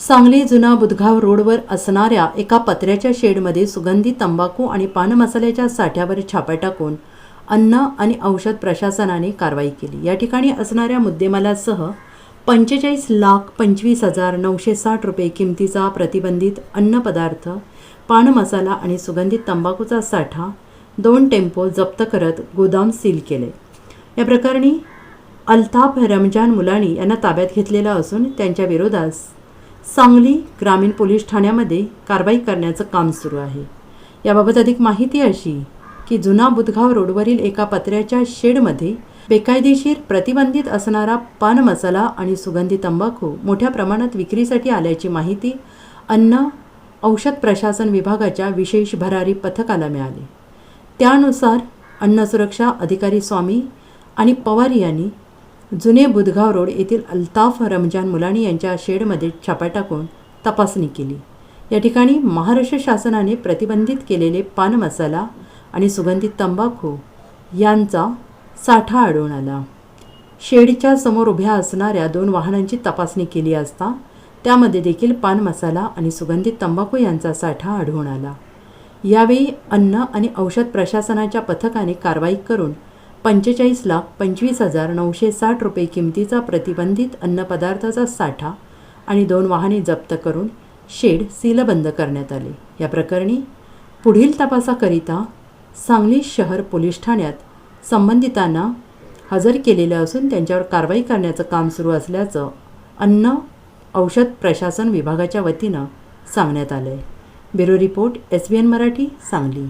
सांगली जुना बुधगाव रोडवर असणाऱ्या एका पत्र्याच्या शेडमध्ये सुगंधी तंबाखू आणि पानमसाल्याच्या साठ्यावर छापा टाकून अन्न आणि औषध प्रशासनाने कारवाई केली. या ठिकाणी असणाऱ्या मुद्देमालासह पंचेचाळीस लाख पंचवीस हजार नऊशे साठ रुपये किमतीचा प्रतिबंधित अन्नपदार्थ पानमसाला आणि सुगंधित तंबाखूचा साठा दोन टेम्पो जप्त करत गोदाम सील केले. या प्रकरणी अल्ताफ रमजान मुलानी यांना ताब्यात घेतलेला असून त्यांच्या विरोधात सांगली ग्रामीण पोलीस ठाण्यामध्ये कारवाई करण्याचं काम सुरू आहे. याबाबत अधिक माहिती अशी की जुना बुधगाव रोडवरील एका पत्र्याच्या शेडमध्ये बेकायदेशीर प्रतिबंधित असणारा पान मसाला आणि सुगंधी तंबाखू मोठ्या प्रमाणात विक्रीसाठी आल्याची माहिती अन्न औषध प्रशासन विभागाच्या विशेष भरारी पथकाला मिळाली. त्यानुसार अन्न सुरक्षा अधिकारी स्वामी आणि पवार यांनी जुने बुधगाव रोड येथील अल्ताफ रमजान मुलानी यांच्या शेडमध्ये छापा टाकून तपासणी केली. या ठिकाणी महाराष्ट्र शासनाने प्रतिबंधित केलेले पान मसाला आणि सुगंधित तंबाखू यांचा साठा आढळून आला. शेडच्या समोर उभ्या असणाऱ्या दोन वाहनांची तपासणी केली असता त्यामध्ये देखील पान मसाला आणि सुगंधित तंबाखू यांचा साठा आढळून आला. यावेळी अन्न आणि औषध प्रशासनाच्या पथकाने कारवाई करून पंचेचाळीस लाख पंचवीस हजार नऊशे साठ रुपये किमतीचा प्रतिबंधित अन्नपदार्थाचा साठा आणि दोन वाहने जप्त करून शेड सीलबंद करण्यात आले. या प्रकरणी पुढील तपासाकरिता सांगली शहर पोलीस ठाण्यात संबंधितांना हजर केलेलं असून त्यांच्यावर कारवाई करण्याचं काम सुरू असल्याचं अन्न औषध प्रशासन विभागाच्या वतीनं सांगण्यात आलं आहे bureau report S B N Marathi Sangli.